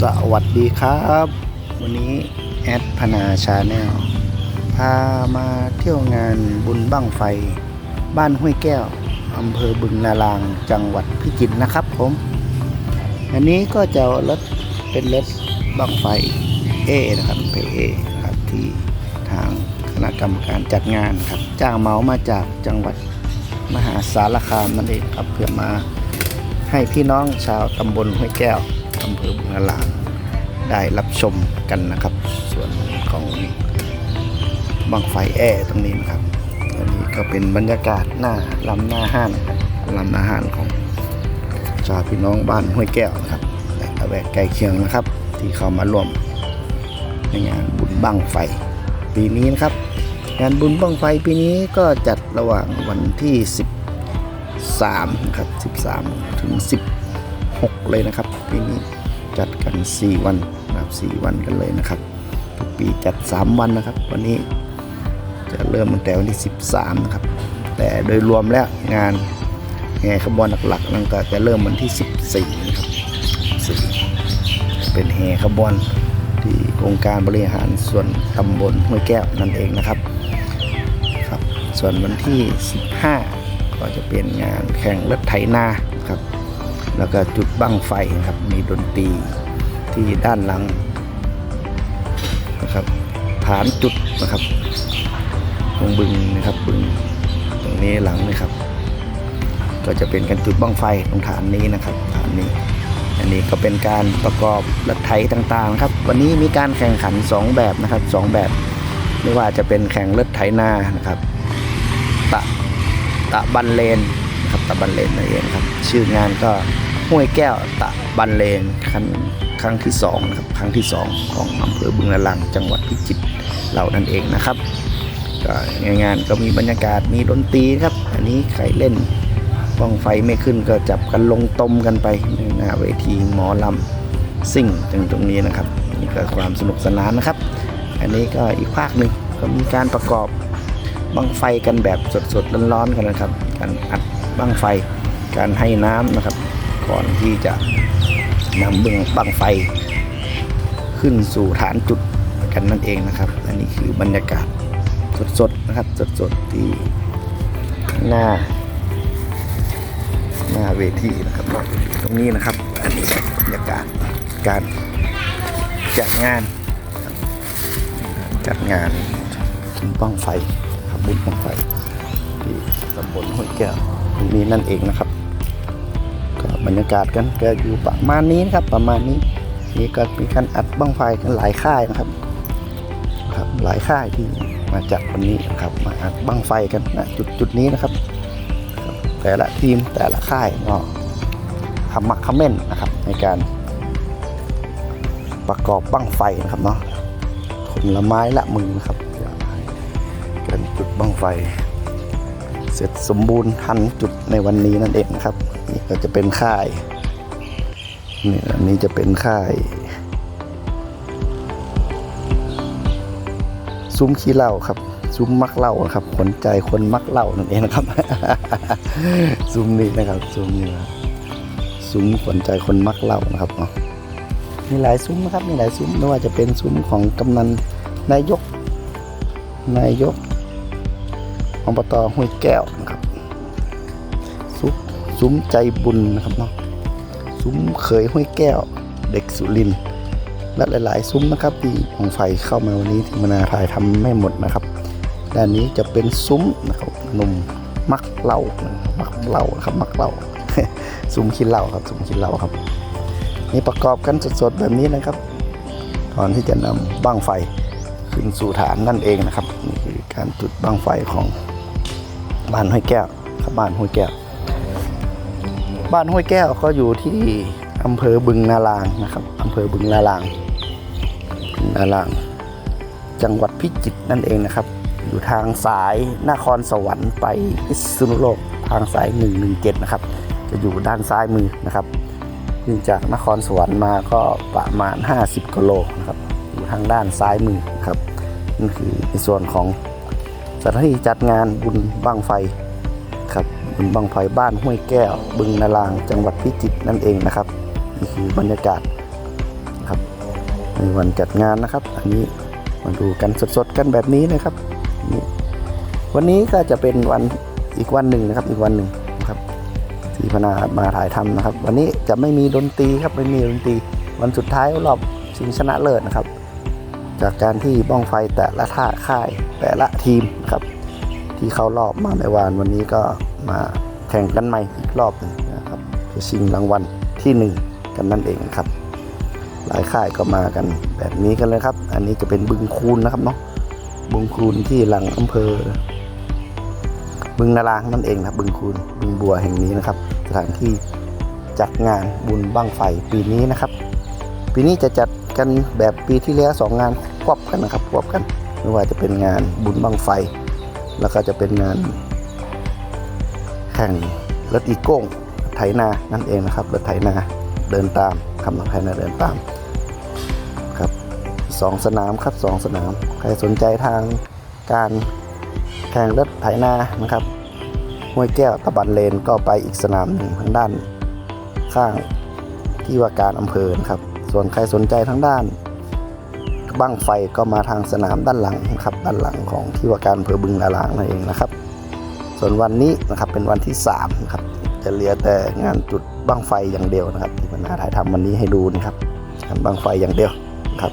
สวัสดีครับ วันนี้แอดพนาชาแนลพามาเที่ยวงานบุญบั้งไฟ บ้านห้วยแก้วอำเภอบึงนาลางจังหวัดพิจิตรนะครับผม อันนี้ก็จะรถเป็นรถบั้งไฟเอนะครับเพเอครับที่ทางคณะกรรมการจัดงานครับ จ้างเมามาจากจังหวัดมหาสารคามนั่นเองครับเพื่อมาให้พี่น้องชาวตำบลห้วยแก้ว อำเภอบุงนาลางได้รับชมกันนะครับ ส่วนของบังไฟแอร์ตรงนี้นะครับอันนี้ก็เป็นบรรยากาศหน้าลำหน้าห้านลำหน้าห้านของชาวพี่น้องบ้านห้วยแก้วนะครับและละแวกใกล้เคียงนะครับ ที่เข้ามาร่วมในงานบุญบังไฟปีนี้นะครับ งานบุญบังไฟปีนี้ก็จัดระหว่างวันที่ 13ครับ13 ถึง 10 6 เลยนะครับปีนี้จัดกัน 4 วันนะครับ4วันกันเลยนะครับ ทุกปีจัด 3 วันนะครับ วันนี้จะเริ่มตั้งแต่วันที่ 13 นะครับ แต่โดยรวมแล้วงานแห่ขบวนหลักๆนั่นก็จะเริ่มวันที่ 14 นะครับ14เป็นแห่ขบวนที่องค์การบริหารส่วนตำบลห้วยแก้วนั่นเองนะครับครับ ส่วนวันที่ 15 ก็จะเป็นงานแข่งรถไถนาครับ แล้วก็จุดบั้งไฟนะครับมีดนตรีที่ด้านหลังนะครับฐานจุดนะครับตรงบึงนะครับบึงตรงนี้หลังนะครับ ก็จะเป็นการจุดบั้งไฟตรงฐานนี้นะครับฐานนี้ อันนี้ก็เป็นการประกอบรถไถต่างๆครับ วันนี้มีการแข่งขัน 2 แบบนะครับสองแบบไม่ว่าจะเป็นแข่งรถไถนานะครับตะตะบันเลนนะครับตะบันเลนนั่นเองครับ ชื่องานก็ ห้วยแก้วตะบันเลนครั้งครั้งที่สองนะครับครั้งที่สองของอำเภอบึงละลังจังหวัดพิจิตรเรานั่นเองนะครับก็ในงานก็มีบรรยากาศมีดนตรีครับ อันนี้ใครเล่นบ้องไฟไม่ขึ้นก็จับกันลงตมกันไปในหน้าเวทีหมอลำซิ่งตรงตรงนี้นะครับนี่ก็ความสนุกสนานนะครับ อันนี้ก็อีกภาคหนึ่งก็มีการประกอบบังไฟกันแบบสดๆร้อนๆกันนะครับ การอัดบังไฟการให้น้ำนะครับ ก่อนที่จะนำเบึงบังไฟขึ้นสู่ฐานจุดกันนั่นเองนะครับอันนี้คือบรรยากาศสดๆนะครับสดๆที่หน้า หน้าเวทีนะครับตรงนี้นะครับ อันนี้บรรยากาศการจัดงาน จัดงานบุญบังไฟครับบุญบังไฟที่ตำบลห้วยแก้วตรงนี้นั่นเองนะครับ บรรยากาศกันก็อยู่ประมาณนี้นะครับ ประมาณนี้นี่ก็มีการอัดบังไฟกันหลายค่ายนะครับครับ หลายค่ายที่มาจัดวันนี้นะครับ มาอัดบังไฟกันนะจุดจุดนี้นะครับ แต่ละทีมแต่ละค่ายก็ขมักเขม้นนะครับ ในการประกอบบังไฟนะครับเนาะคนละไม้ละมือนะครับการจุดบังไฟ เสร็จสมบูรณ์ทันจุดในวันนี้นั่นเองนะครับ ก็จะเป็นค่ายนี่อันนี้จะเป็นค่ายซุ้มขี้เหล้าครับ ซุ้มมักเหล้าครับขนใจคนมักเหล้านั่นเองนะครับ ซุ้มนี้นะครับซุ้มนี้นะซุ้มขนใจคนมักเหล้านะครับเนาะมีหลายซุ้มนะครับมีหลายซุ้มไม่ว่าจะเป็นซุ้มของกำนันนายก นายกอบตห้วยแก้วนะครับ ซุ้มใจบุญนะครับเนาะซุ้มเขยห้วยแก้วเด็กสุรินและหลาย ๆ ซุ้มนะครับที่ของไฟเข้ามาวันนี้ที่มนาถ่ายทำไม่หมดนะครับด้านนี้จะเป็นซุ้มนะครับหนุ่มมักเหล่ามักเหล่านะครับมักเหล่าซุ้มขี้เหล่าครับซุ้มขี้เหล่าครับ นี่ประกอบกันสด ๆ แบบนี้นะครับก่อนที่จะนำบั้งไฟขึ้นสู่ฐานนั่นเองนะครับนี่คือการจุดบั้งไฟของบ้านห้วยแก้วครับบ้านห้วยแก้ว บ้านห้วยแก้วก็อยู่ที่อำเภอบึงนาลางนะครับอำเภอบึงนาลางบึงนาลาง จังหวัดพิจิตรนั่นเองนะครับ อยู่ทางสายนครสวรรค์ไปพิษณุโลกทางสาย 117 นะครับ จะอยู่ด้านซ้ายมือนะครับขึ้นจากนครสวรรค์มาก็ประมาณ 50กิโลนะครับอยู่ทางด้านซ้ายมือครับนั่นคือในส่วนของสถานที่จัดงานบุญบังไฟครับ บุญบังไฟบ้านห้วยแก้ว บึงนาลางจังหวัดพิจิตรนั่นเองนะครับนี่คือบรรยากาศครับในวันจัดงานนะครับ อันนี้มาดูกันสดๆกันแบบนี้นะครับนี่วันนี้ก็จะเป็นวันอีกวันหนึ่งนะครับ อีกวันหนึ่งนะครับที่พนามาถ่ายทำนะครับ วันนี้จะไม่มีดนตรีครับไม่มีดนตรีวันสุดท้ายรอบชิงชนะเลิศนะครับ จากการที่บ้องไฟแต่ละท่าค่ายแต่ละทีมครับ ที่เข้ารอบมาในวันวันนี้ก็มาแข่งกันใหม่อีกรอบหนึ่งนะครับเพื่อชิงรางวัลที่หนึ่งกันนั่นเองครับ หลายค่ายก็มากันแบบนี้กันเลยครับ อันนี้จะเป็นบึงคูนนะครับเนาะบึงคูนที่หลังอำเภอ บึงนารางนั่นเองนะบบึงคูนบึงบัวแห่งนี้นะครับ สถานที่จัดงานบุญบั้งไฟปีนี้นะครับ ปีนี้จะจัดกันแบบปีที่แล้วสองงานควบกันนะครับควบกันไม่ว่าจะเป็นงานบุญบั้งไฟ แล้วก็จะเป็นงานแข่งรถอีโก้งไถนานั่นเองนะครับรถไถนาเดินตามคำรถไถนาเดินตามครับสองสนามครับสองสนาม ใครสนใจทางการแข่งรถไถนานะครับห้วยแก้วตะบันเลนก็ไปอีกสนามหนึ่งทางด้านข้างที่ว่าการอำเภอนะครับ ส่วนใครสนใจทางด้าน บั้งไฟก็มาทางสนามด้านหลังนะครับด้านหลังของที่ว่าการอำเภอบึงนาลางนั่นเองนะครับ ส่วนวันนี้นะครับเป็นวันที่3นะครับจะเหลือแต่งานจุดบั้งไฟอย่างเดียวนะครับที่มันาถ่ายทำวันนี้ให้ดูนะครับงานบั้งไฟอย่างเดียวนะครับ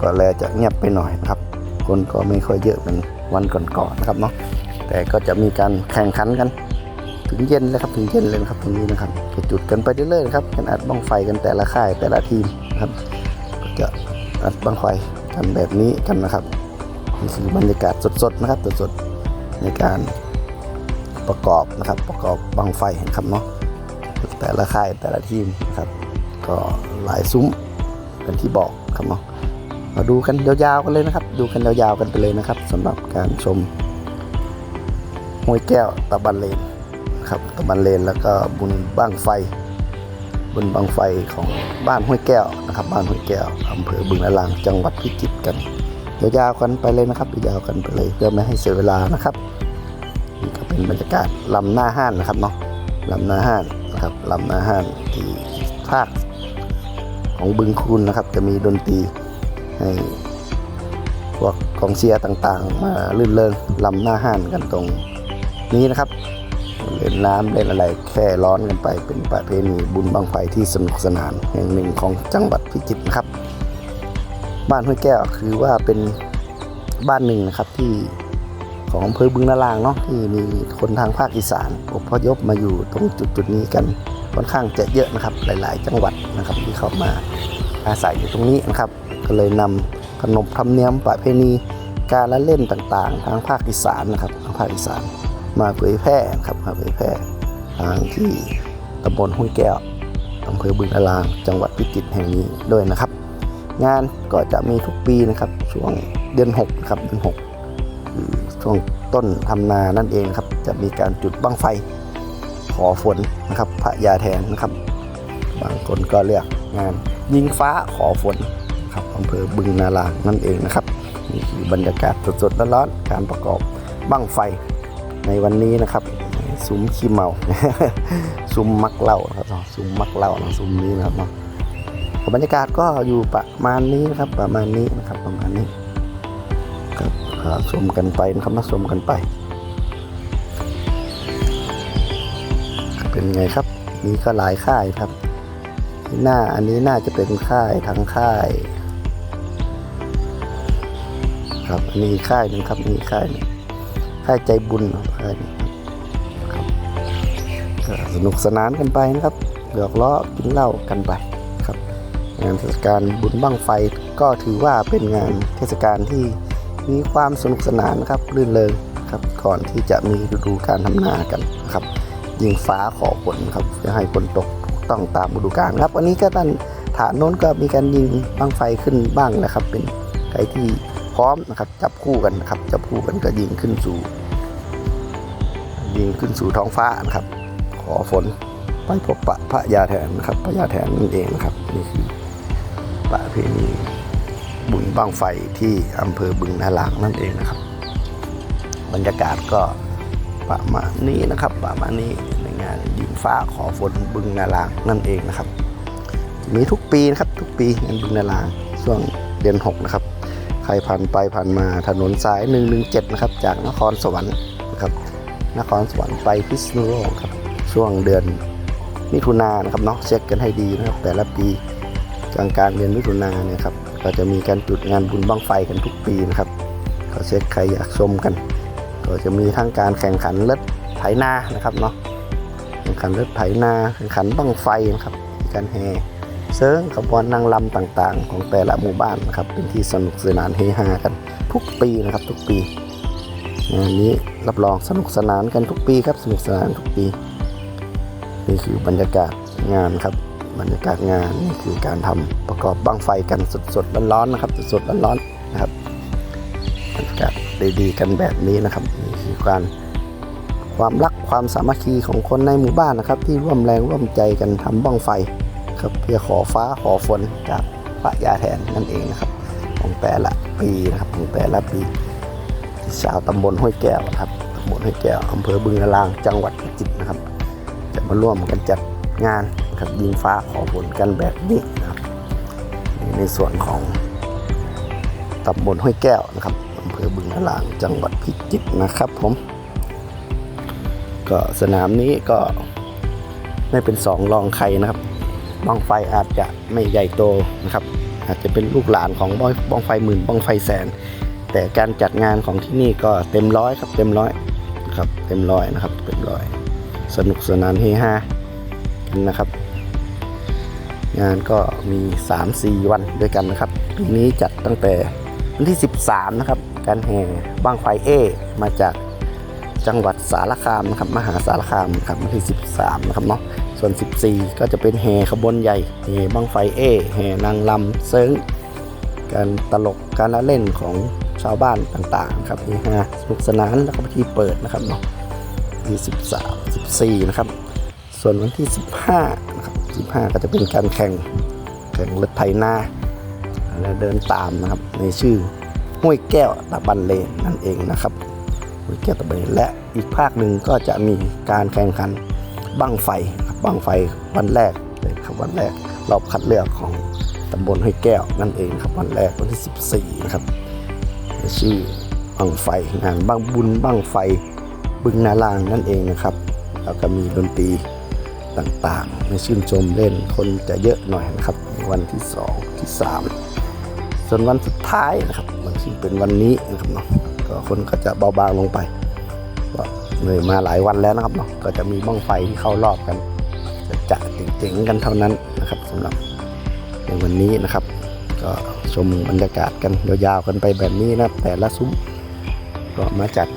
ก็แลจะเงียบไปหน่อยนะครับ คนก็ไม่ค่อยเยอะเป็นวันก่อนๆนะครับเนาะแต่ก็จะมีการแข่งขันกันถึงเย็นเลยครับถึงเย็นเลยครับตรงนี้นะครับจะจุดกันไปเรื่อยๆครับกันอัดบั้งไฟกันแต่ละค่ายแต่ละทีมครับ อัดบังไฟกันแบบนี้กันนะครับนี่คือบรรยากาศสดๆนะครับสดๆในการประกอบนะครับ ประกอบบังไฟนะครับเนาะแต่ละค่ายแต่ละทีมนะครับ ก็หลายซุ้มเป็นที่บอกครับเนาะมาดูกันยาวๆกันเลยนะครับ ดูกันยาวๆกันไปเลยนะครับสำหรับการชมห้วยแก้วตะบันเลนครับตะบันเลนแล้วก็บุญบ้างไฟ บุญบังไฟของบ้านห้วยแก้วนะครับ บ้านห้วยแก้วอำเภอบึงละลางจังหวัดพิจิตรกันยาวๆกันไปเลยนะครับยาวๆกันไปเลยเพื่อไม่ให้เสียเวลานะครับนี่ก็เป็นบรรยากาศลำหน้าห้านนะครับเนาะลำหน้าห้านนะครับลำหน้าห้านที่ภาคของบึงคูนนะครับ จะมีดนตรีให้พวกกองเชียร์ต่างๆ มาลื่นเริงลำหน้าห้านกันตรงนี้นะครับ เล่นน้ำเล่นอะไรแค่ร้อนกันไปเป็นประเพณีบุญบังไฟที่สนุกสนานแห่งหนึ่งของจังหวัดพิจิตรนะครับ บ้านห้วยแก้วคือว่าเป็นบ้านหนึ่งนะครับที่ของอำเภอบึงนาลางเนาะที่มีคนทางภาคอีสานอพยพมาอยู่ตรงจุดจุดนี้กันค่อนข้างจะเยอะนะครับหลาย ๆ จังหวัดนะครับที่เข้ามาอาศัยอยู่ตรงนี้นะครับ ก็เลยนำขนบธรรมเนียมประเพณีการละเล่นต่าง ๆ ทางภาคอีสานนะครับทางภาคอีสาน มาเผยแพร่ครับมาเผยแพร่ทางที่ตำบลห้วยแก้วอำเภอบึงนาลางจังหวัดพิจิตรแห่งนี้ด้วยนะครับ งานก็จะมีทุกปีนะครับช่วงเดือน6ครับเดือน6คือช่วงต้นทำนานั่นเองครับ จะมีการจุดบั้งไฟ ขอฝนนะครับพระยาแทนนะครับ บางคนก็เรียกงานยิงฟ้าขอฝนครับอำเภอบึงนาลางนั่นเองนะครับนี่คือบรรยากาศสดๆร้อนๆการประกอบบั้งไฟ ในวันนี้นะครับซุ้มขี้เมาซุ้มมักเหล่าครับซุ้มมักเหล่าซุ้มนี้นะครับเนาะบรรยากาศก็อยู่ประมาณนี้นะครับ ประมาณนี้นะครับ ประมาณนี้ครับอ่าชมกันไปนะครับมาชมกันไป เป็นไงครับมีก็หลายค่ายครับหน้าอันนี้น่าจะเป็นค่ายทั้งค่าย ครับอันนี้ค่ายหนึ่งครับมีค่ายหนึ่งค่ายใจบุญ ค่ายหนึ่สนุกสนานกันไปนะครับหยอกล้อกินเหล้ากันไปครับ งานเทศกาลบุญบั้งไฟก็ถือว่าเป็นงานเทศกาลที่มีความสนุกสนานนะครับรื่นเริงครับก่อนที่จะมีฤดูการทำนากันนะครับยิงฟ้าขอฝนครับจะให้ฝนตกต้องตามฤดูกาลครับวันนี้ก็ท่านฐานโน้นก็มีการยิงบั้งไฟขึ้นบ้างนะครับ เป็นใครที่พร้อมนะครับจับคู่กันนะครับจับคู่กันก็ยิงขึ้นสู่ ยิงขึ้นสู่ท้องฟ้านะครับ ขอฝนไปพบปะพระยาแทนนะครับ พระยาแทนนั่นเองนะครับนี่คือประเพณีบุญบั้งไฟที่อำเภอบึงนาหลางนั่นเองนะครับ บรรยากาศก็ประมาณนี้นะครับประมาณนี้ในงานยิงฟ้าขอฝนบึงนาหลางนั่นเองนะครับ มีทุกปีนะครับ ทุกปีงานบุญนาหลางช่วงเดือน6นะครับใครผ่านไปผ่านมาถนนสาย 117 นะครับ จากนครสวรรค์ นครสวรรค์ไปพิษณุโลกครับ ช่วงเดือนมิถุนายนครับเนาะเช็คกันให้ดีนะครับ แต่ละปีกลางกลางเดือนมิถุนายนเนี่ยครับก็จะมีการจุดงานบุญบั้งไฟกันทุกปีนะครับก็เช็คใครอยากชมกัน ก็จะมีทั้งการแข่งขันรถไถนานะครับเนาะแข่งขันรถไถนาแข่งขันบั้งไฟนะครับการแห่เซิร์งขบวนนางลำต่างๆ ของแต่ละหมู่บ้านนะครับเป็นที่สนุกสนานเฮฮากันทุกปีนะครับทุกปี งานนี้รับรองสนุกสนานกันทุกปีครับสนุกสนานทุกปี นี่คือบรรยากาศงานครับ บรรยากาศงานนี่คือการทำประกอบบั้งไฟกันสดๆร้อนๆนะครับสดๆร้อนๆนะครับบรรยากาศดีๆกันแบบนี้นะครับนี่คือการความรักความสามัคคีของคนในหมู่บ้านนะครับ ที่ร่วมแรงร่วมใจกันทำบั้งไฟครับเพื่อขอฟ้าขอฝนจากพระยาแทนนั่นเองนะครับของแต่ละปีนะครับของแต่ละปี ชาวตำบลห้วยแก้วครับตำบลห้วยแก้วอำเภอบึงนารางจังหวัดพิจิตรนะครับ จะมาร่วมกันจัดงานนะครับยิงฟ้าขอฝนกันแบบนี้นะครับ ในส่วนของตำบลห้วยแก้วนะครับอำเภอบึงนารางจังหวัดพิจิตรนะครับผม ก็สนามนี้ก็ไม่เป็นสองรองใครนะครับบ้องไฟอาจจะไม่ใหญ่โตนะครับ อาจจะเป็นลูกหลานของบองบ้องไฟหมื่นบ้องไฟแสน แต่การจัดงานของที่นี่ก็เต็มร้อยครับ เต็มร้อยนะครับ เต็มร้อยนะครับ เต็มร้อย สนุกสนานเฮฮากันนะครับ งานก็มี 3-4 วันด้วยกันนะครับปีนี้จัดตั้งแต่วันที่ 13 นะครับ การแห่บ้างไฟเอ มาจากจังหวัดสารคามนะครับ มหาสารคามนะครับวันที่ 13 นะครับเนาะส่วน 14 ก็จะเป็นแห่ขบวนใหญ่แห่บ้างไฟเอแห่นางลำเซิงการตลกการละเล่นของ ชาวบ้านต่างๆครับเฮฮาสนุกสนานแล้วก็พิธีเปิดนะครับเนาะที่13 14นะครับ ส่วนวันที่ 15นะครับ15 ก็จะเป็นการแข่งแข่งรถไถนาและเดินตามนะครับในชื่อห้วยแก้วตะบันเลนนั่นเองนะครับห้วยแก้วตะบันเลนและอีกภาคหนึ่งก็จะมีการแข่งขันบั้งไฟบั้งไฟวันแรกเลยครับวันแรกรอบคัดเลือกของตำบลห้วยแก้วนั่นเองครับวันแรกวันที่ 14 นะครับ ชื่อบังไฟงานบังบุญบังไฟบึงนาลางนั่นเองนะครับ แล้วก็มีดนตรีต่างๆ ในชื่นชมเล่นคนจะเยอะหน่อยนะครับในวันที่ 2 ที่ 3 ส่วนวันสุดท้ายนะครับมันซึ่งเป็นวันนี้นะครับเนาะก็คนก็จะเบาบางลงไปก็เหนื่อยมาหลายวันแล้วนะครับเนาะก็จะมีบ้องไฟที่เข้ารอบกัน จะจะเจ๋งๆกันเท่านั้นนะครับสำหรับในวันนี้นะครับ ก็ชมบรรยากาศกันยาวๆกันไปแบบนี้นะแต่ละซุ้มก็มาจัด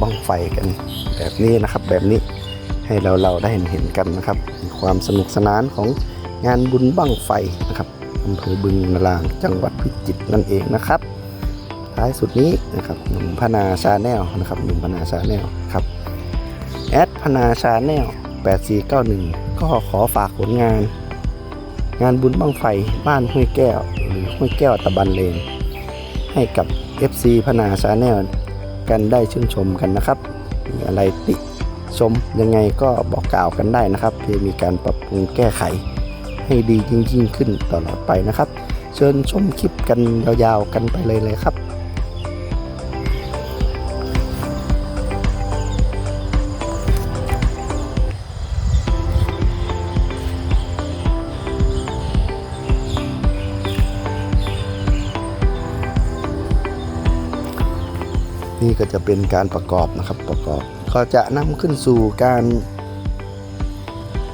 บ้องไฟกันแบบนี้นะครับ แบบนี้ให้เราเราได้เห็นเห็นกันนะครับความสนุกสนานของงานบุญบ้างไฟนะครับอำเภอบึงนารางจังหวัดพิจิตรนั่นเองนะครับ ท้ายสุดนี้นะครับหนุ่มพนาชาแนลนะครับหนุ่มพนาชาแนลครับแอดพนาชาแนล8491 ก็ขอฝากผลงาน งานบุญบ้างไฟบ้านห้วยแก้ว หรือห้วยแก้วตะบันเลน ให้กับ FC พนาชาแนลกันได้ชื่นชมกันนะครับ มีอะไรติชมยังไงก็บอกกล่าวกันได้นะครับเพื่อมีการปรับปรุงแก้ไข ให้ดียิ่งยิ่งขึ้นตลอดไปนะครับ เชิญชมคลิปกันยาวๆกันไปเลยเลยครับ นี่ก็จะเป็นการประกอบนะครับประกอบก็จะนำขึ้นสู่การ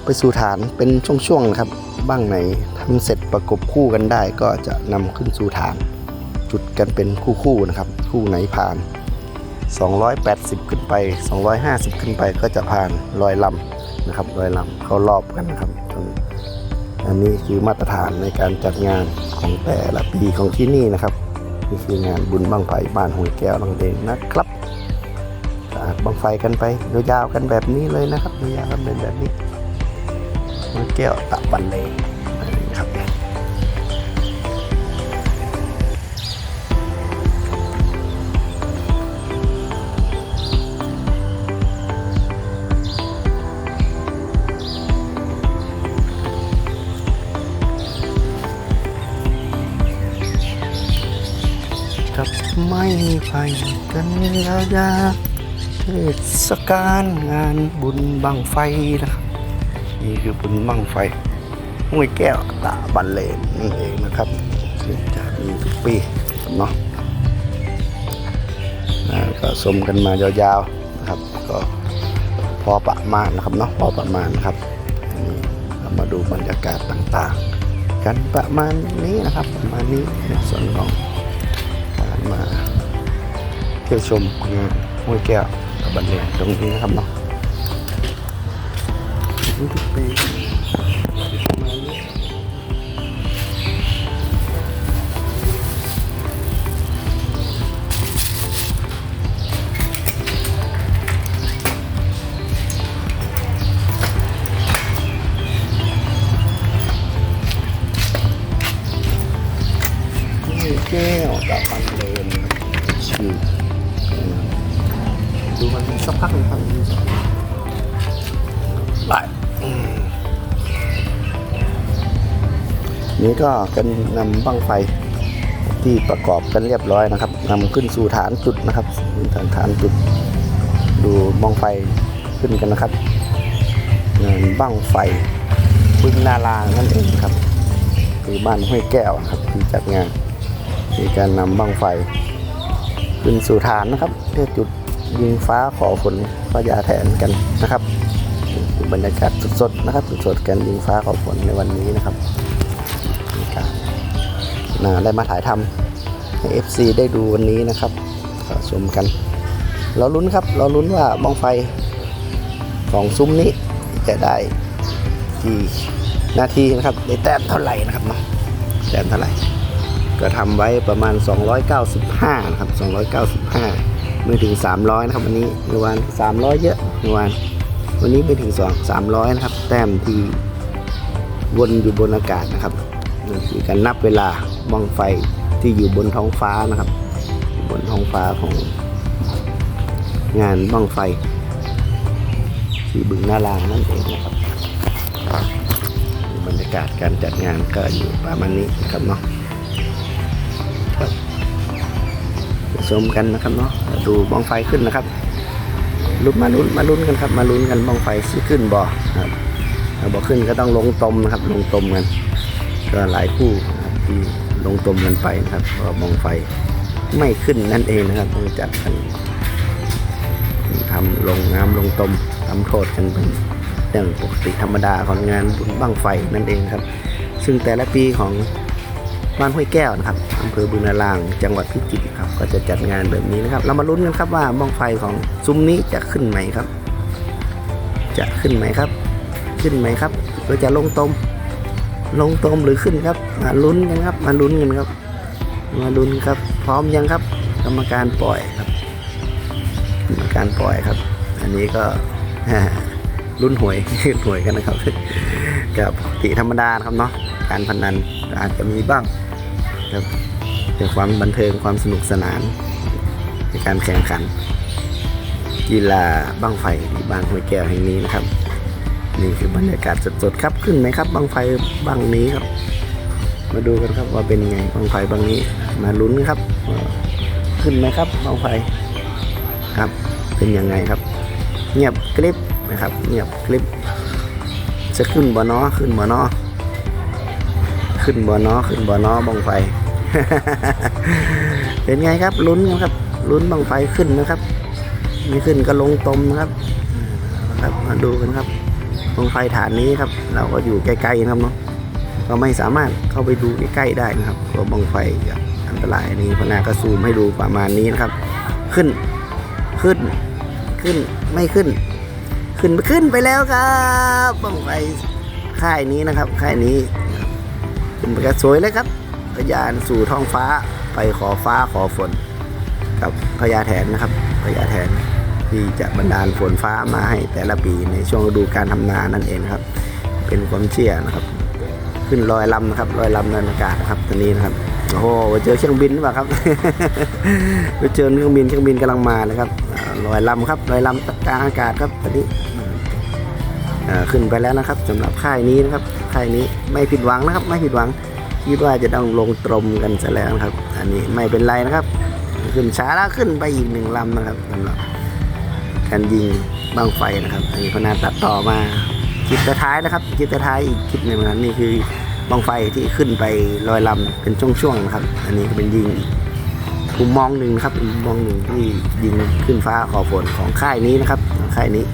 ไปสู่ฐานเป็นช่วงๆนะครับ บ้างไหนทำเสร็จประกบคู่กันได้ ก็จะนำขึ้นสู่ฐาน จุดกันเป็นคู่ๆนะครับ คู่ไหนผ่าน 280 ขึ้นไป 250 ขึ้นไปก็จะผ่านลอยลำนะครับลอยลำเข้ารอบกันนะครับอันนี้คือมาตรฐานในการจัดงานของแต่ละปีของที่นี่นะครับ นี่คืองานบุญบังไฟบ้านห้วยแก้วลังเดงนะครับบังไฟกันไปยาวๆกันแบบนี้เลยนะครับยาวๆกันเป็นแบบนี้ห้วยแก้วตะบันเลง ไม่กันยายาเทศกาลงานบุญบังไฟนะครับนี่คือบุญบังไฟห้วยแก้วตาบันเลนนี่เองนะครับซึ่งจะมีทุกปีเนาะก็ชมกันมายาวๆนะครับ ก็พอประมาณนะครับเนาะพอประมาณนะครับเรามาดูบรรยากาศต่างๆ กันประมาณนี้นะครับประมาณนี้ในส่วนของการมา ที่ยวชมงานห้วยแก้วตาบันเลนตรงนี้นะครับเนาะทุกปีแก้วตะปันเลนชื่อ ดูมันสักพักหนึ่งครับไปนี่ก็เป็นนำบั้งไฟที่ประกอบกันเรียบร้อยนะครับนำขึ้นสู่ฐานจุดนะครับฐานฐานจุด ดูบังไฟขึ้นกันนะครับบั้งไฟบึงนาลางนั่นเองครับ คือบ้านห้วยแก้วครับที่จัดงานมีการนำบั้งไฟ ขึ้นสู่ฐานนะครับเพื่อจุดยิงฟ้าขอฝนพระยาแทนกันนะครับบรรยากาศสดๆนะครับสดๆกันยิงฟ้าขอฝนในวันนี้นะครับมีการนะได้มาถ่ายทำให้ FC ได้ดูวันนี้นะครับชมกัน เราลุ้นครับ เราลุ้นว่าบ้องไฟของซุ้มนี้จะได้กี่นาทีนะครับได้แต้มเท่าไหร่นะครับเนาะแต้มเท่าไหร่ ก็ทำไว้ประมาณ 295นะครับ295 ไม่ถึง 300 นะครับวันนี้เมื่อวาน 300 เยอะเมื่อวาน วันนี้ไม่ถึง 2 300 นะครับ แต้มที่วนอยู่บนอากาศนะครับนั่นคือการนับเวลาบ้องไฟที่อยู่บนท้องฟ้านะครับ บนท้องฟ้าของงานบ้องไฟ ที่บึงนาลางนั่นเองนะครับบรรยากาศการจัดงานก็อยู่ประมาณนี้นะครับเนาะ ชมกันนะครับเนาะดูบ้องไฟขึ้นนะครับลุ้นมาลุ้นมาลุ้นกันครับ มาลุ้นกันบ้องไฟสิขึ้นบ่อครับบ่ขึ้นก็ต้องลงตมนะครับ ลงตมกันก็หลายคู่ที่ลงตมกันไปนะครับเพราะบ้องไฟไม่ขึ้นนั่นเองนะครับต้องจัดกันทำลงน้ำลงตมทำโทษกันเป็นเรื่องปกติธรรมดาของงานบุญบ้างไฟนั่นเองครับ ซึ่งแต่ละปีของ บ้านห้วยแก้วนะครับอำเภอบึงนาลาง จังหวัดพิจิตรครับ ก็จะจัดงานแบบนี้นะครับ เรามาลุ้นกันครับว่าบ้องไฟของซุ้มนี้จะขึ้นไหมครับ จะขึ้นไหมครับ ขึ้นไหมครับหรือจะลงตม ลงตมหรือขึ้นครับ มาลุ้นกันครับ มาลุ้นกันครับ มาลุ้นครับ พร้อมยังครับ กรรมการปล่อยครับ กรรมการปล่อยครับ อันนี้ก็ลุ้นหวยหวยกันนะครับกับปกติธรรมดาครับเนาะการพนันอาจจะมีบ้าง ครับเป็นความบันเทิงความสนุกสนาน ในการแข่งขัน กีฬาบ้างไฟที่บ้านห้วยแก้วแห่งนี้นะครับ นี่คือบรรยากาศสดๆครับขึ้นไหมครับบ้างไฟบ้างนี้ครับ มาดูกันครับว่าเป็นยังไงบ้างไฟบ้างนี้มาลุ้นครับ ขึ้นไหมครับบ้างไฟครับ เป็นยังไงครับ เงียบกริบนะครับ เงียบกริบจะขึ้นบ่เนอขึ้นบ่เนอขึ้นบ่อน้อขึ้นบ่อน้อบังไฟ เป็นไงครับลุ้นครับลุ้นบังไฟขึ้นนะครับ ไม่ขึ้นก็ลงตมนะครับ ครับมาดูกันครับบังไฟฐานนี้ครับ เราก็อยู่ใกล้ๆนะครับเนาะก็ไม่สามารถเข้าไปดูใกล้ๆได้นะครับเพราะบังไฟอันตรายนี่พนาก็ซูมให้ดูประมาณนี้นะครับ ขึ้นขึ้นขึ้นไม่ขึ้น ขึ้นขึ้นไปแล้วครับบังไฟค่ายนี้นะครับ ค่ายนี้เป็นประกาศสวยเลยครับ พยานสู่ท้องฟ้าไปขอฟ้าขอฝน กับพญาแถนนะครับพญาแถนที่จะบันดาลฝนฟ้ามาให้แต่ละปีในช่วงฤดูการทำนานั่นเองครับ เป็นความเชื่อนะครับ ขึ้นลอยลำนะครับลอยลำในอากาศนะครับตอนนี้นะครับโอ้โหไปเจอเครื่องบินหรือเปล่าครับไปเจอเครื่องบินเครื่องบินกำลังมานะครับลอยลำครับลอยลำกลางอากาศครับตอนนี้ขึ้นไปแล้วนะครับสำหรับค่ายนี้นะครับค่ายนี้ไม่ผิดหวังนะครับ ไม่ผิดหวัง คิดว่าจะต้องลงตรมกันซะแล้วนะครับ อันนี้ไม่เป็นไรนะครับ ขึ้นช้าแล้วขึ้นไปอีกหนึ่งลำนะครับสำหรับการยิงบังไฟนะครับอันนี้พนาตัดต่อมาคลิปสุดท้ายนะครับคลิปสุดท้ายอีกคลิปหนึ่งนะนี่คือบังไฟที่ขึ้นไปลอยลำเป็นช่วงๆนะครับ อันนี้ก็เป็นยิงมุมมองหนึ่งครับมุมมองหนึ่งที่ยิงขึ้นฟ้าขอฝนของค่ายนี้นะครับค่ายนี้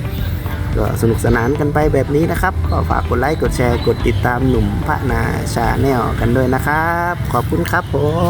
ก็สนุกสนานกันไปแบบนี้นะครับ ก็ฝากกดไลค์กดแชร์กดติดตามหนุ่มพระนาชาแนลกันด้วยนะครับ ขอบคุณครับผม